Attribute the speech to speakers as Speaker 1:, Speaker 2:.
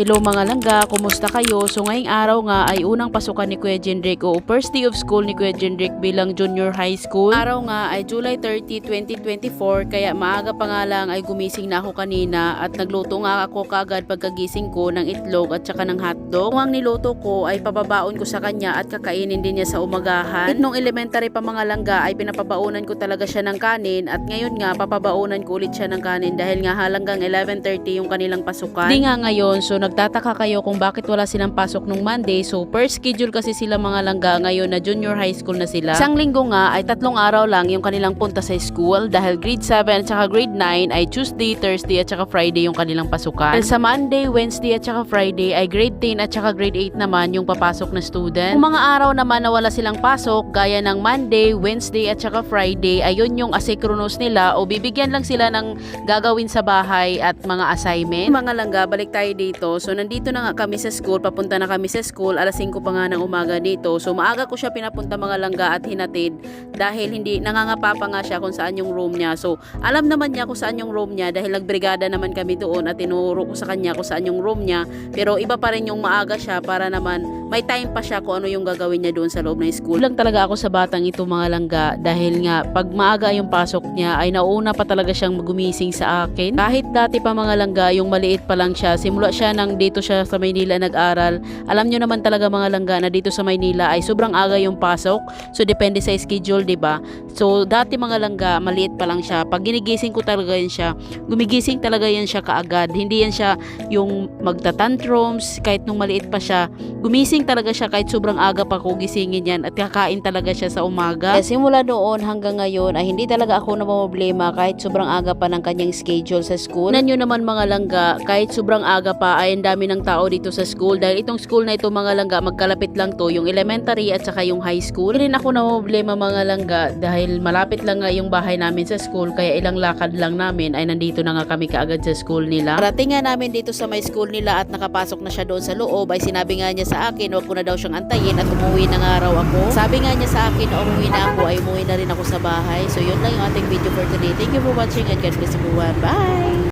Speaker 1: Hello mga langga, kumusta kayo? So ngayong araw nga ay unang pasukan ni Kuya Jendrik o first day of school ni Kuya Jendrik bilang junior high school. Araw nga ay July 30, 2024 kaya maaga pa nga lang ay gumising na ako kanina at nagluto nga ako kaagad pagkagising ko ng itlog at saka ng hotdog. Ang niluto ko ay pababaon ko sa kanya at kakainin din niya sa umagahan. At nung elementary pa mga langga ay pinapabaunan ko talaga siya ng kanin at ngayon nga papabaunan ko ulit siya ng kanin dahil nga halagang 11.30 yung kanilang pasukan. Di nga ngayon, so nagtataka kayo kung bakit wala silang pasok nung Monday. So per schedule kasi sila mga langga ngayon na junior high school na sila. Isang linggo nga ay tatlong araw lang yung kanilang punta sa school dahil grade 7 at saka grade 9 ay Tuesday, Thursday at saka Friday yung kanilang pasukan. Dahil sa Monday, Wednesday at saka Friday ay grade 10 at saka grade 8 naman yung papasok na student. Kung mga araw naman na wala silang pasok gaya ng Monday, Wednesday at saka Friday ayun yung asynchronous nila o bibigyan lang sila ng gagawin sa bahay at mga assignment. Mga langga, balik tayo dito. So, nandito na nga kami sa school. Papunta na kami sa school. Alas 5 pa nga ng umaga dito. So, maaga ko siya pinapunta mga langga at hinatid dahil hindi nangangapa pa nga siya kung saan yung room niya. So, alam naman niya kung saan yung room niya dahil nagbrigada naman kami doon at tinuro ko sa kanya kung saan yung room niya. Pero iba pa rin yung maaga siya para naman may time pa siya kung ano yung gagawin niya doon sa loob ng school. Lang talaga ako sa batang ito mga langga dahil nga pag maaga yung pasok niya ay nauna pa talaga siyang gumising sa akin. Kahit dati pa mga langga yung maliit pa lang siya, simula siya nang dito siya sa Maynila nag-aral. Alam nyo naman talaga mga langga na dito sa Maynila ay sobrang aga yung pasok. So depende sa schedule, 'di ba? So dati mga langga maliit pa lang siya. Pag ginigising ko talaga yan siya, gumigising talaga yan siya kaagad. Hindi yan siya yung magtatantrums kahit nung maliit pa siya. Gumising talaga siya kahit sobrang aga pa ko gisingin yan at kakain talaga siya sa umaga. Kaya simula noon hanggang ngayon ay hindi talaga ako namamblema kahit sobrang aga pa ng kanyang schedule sa school. Nan yun naman mga langga, kahit sobrang aga pa ay ang dami ng tao dito sa school dahil itong school na ito mga langga magkalapit lang to yung elementary at saka yung high school. Hindi rin ako namamblema mga langga dahil malapit lang nga yung bahay namin sa school kaya ilang lakad lang namin ay nandito na nga kami kaagad sa school nila. Parating nga namin dito sa may school nila at nakapasok na siya doon sa loob ay sinabi nga niya sa akin wag ko na daw siyang antayin at umuwi na nga raw ako. Sabi nga niya sa akin na umuwi na ako ay umuwi na rin ako sa bahay. So yun lang yung ating video for today. Thank you for watching and God bless everyone. Bye!